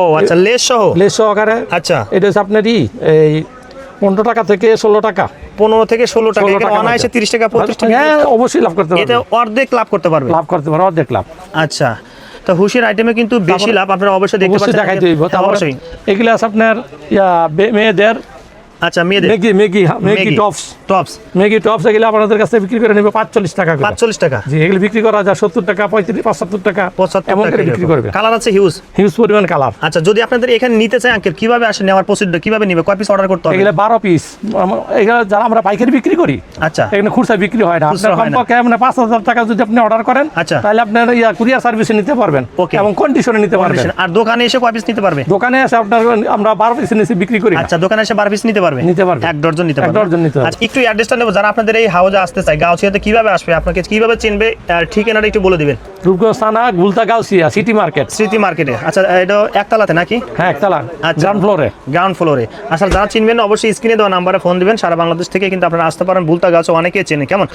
ও আচ্ছা লেস সহ লেস সহকারে আচ্ছা। এটা হচ্ছে আপনার ই এই পনেরো টাকা থেকে ষোলো টাকা। পনেরো থেকে ষোলো টাকা 16 অনায়াসে। তিরিশ টাকা পঁচিশ টাকা হ্যাঁ অবশ্যই লাভ করতে পারবে অর্ধেক লাভ করতে পারবে লাভ করতে পারবে অর্ধেক লাভ। আচ্ছা তো হুশির আইটেমে কিন্তু বেশি লাভ আপনারা অবশ্যই দেখতে পাচ্ছেন। দেখাই দিব। হ্যাঁ, অবশ্যই। এগুলো আছে আপনার মেয়েদের আচ্ছা মেয়েদের। মেগি মেগি মেগি টপস। টপস। মেগি টপস এগুলো আপনাদের কাছে বিক্রি করে নেবে পাঁচচল্লিশ টাকা করে। পাঁচচল্লিশ টাকা। জি এগুলো বিক্রি করা যায় সত্তর টাকা পঁয়ত্রিশ পঁচাত্তর টাকা। এমন করে বিক্রি করবে। কালার আছে হিউজ হিউজ পরিমাণ কালার। আচ্ছা যদি আপনাদের এখানে নিতে চাই আঙ্কেল কীভাবে আসে নেওয়ার প্রসিডিউর কীভাবে নিবে? কয় পিস অর্ডার করতে হবে? এগুলো বারো পিস এগুলো যারা আমরা পাইকারি বিক্রি করি আচ্ছা। এখানে খুচরা বিক্রি হয় না। আপনার কমপক্ষে পাঁচ হাজার টাকা যদি আপনি অর্ডার করেন আচ্ছা। তাহলে আপনার ইয়া কুরিয়ার সার্ভিসে নিতে পারবেন Okay. এবং কন্ডিশনে নিতে পারবেন। আর দোকানে এসে কয় পিস নিতে পারবে? দোকানে এসে আপনার আমরা বারো পিস নিচে বিক্রি করি আচ্ছা দোকানে এসে বারো পিস নিতে পারবে? নিতে পারবে। এক ডজন নিতে পারবে ডজন নিতে। আচ্ছা একটু অ্যাড্রেসটা নেব। যারা আপনাদের এই হাউজে আসতে চায় গাউছিয়াতে কীভাবে আসবে? আপনাকে কীভাবে চিনবে? আর ঠিকানাটা একটু বলে দিবেন। রূপগঞ্জ থানা গুলতা গাউসিয়া সিটি মার্কেট সিটি মার্কেটে আচ্ছা এটা একতলাতে নাকি? হ্যাঁ একতলা আচ্ছা। গ্রাউন্ড ফ্লোরে গ্রাউন্ড ফ্লোরে আসলে যারা চিনবেন অবশ্যই স্ক্রিনে দেওয়া নাম্বারে ফোন দিবেন। সারা বাংলাদেশ থেকে কিন্তু আপনারা আসতে পারেন। ভুলতা গাছ অনেকেই চেনে। কেমন?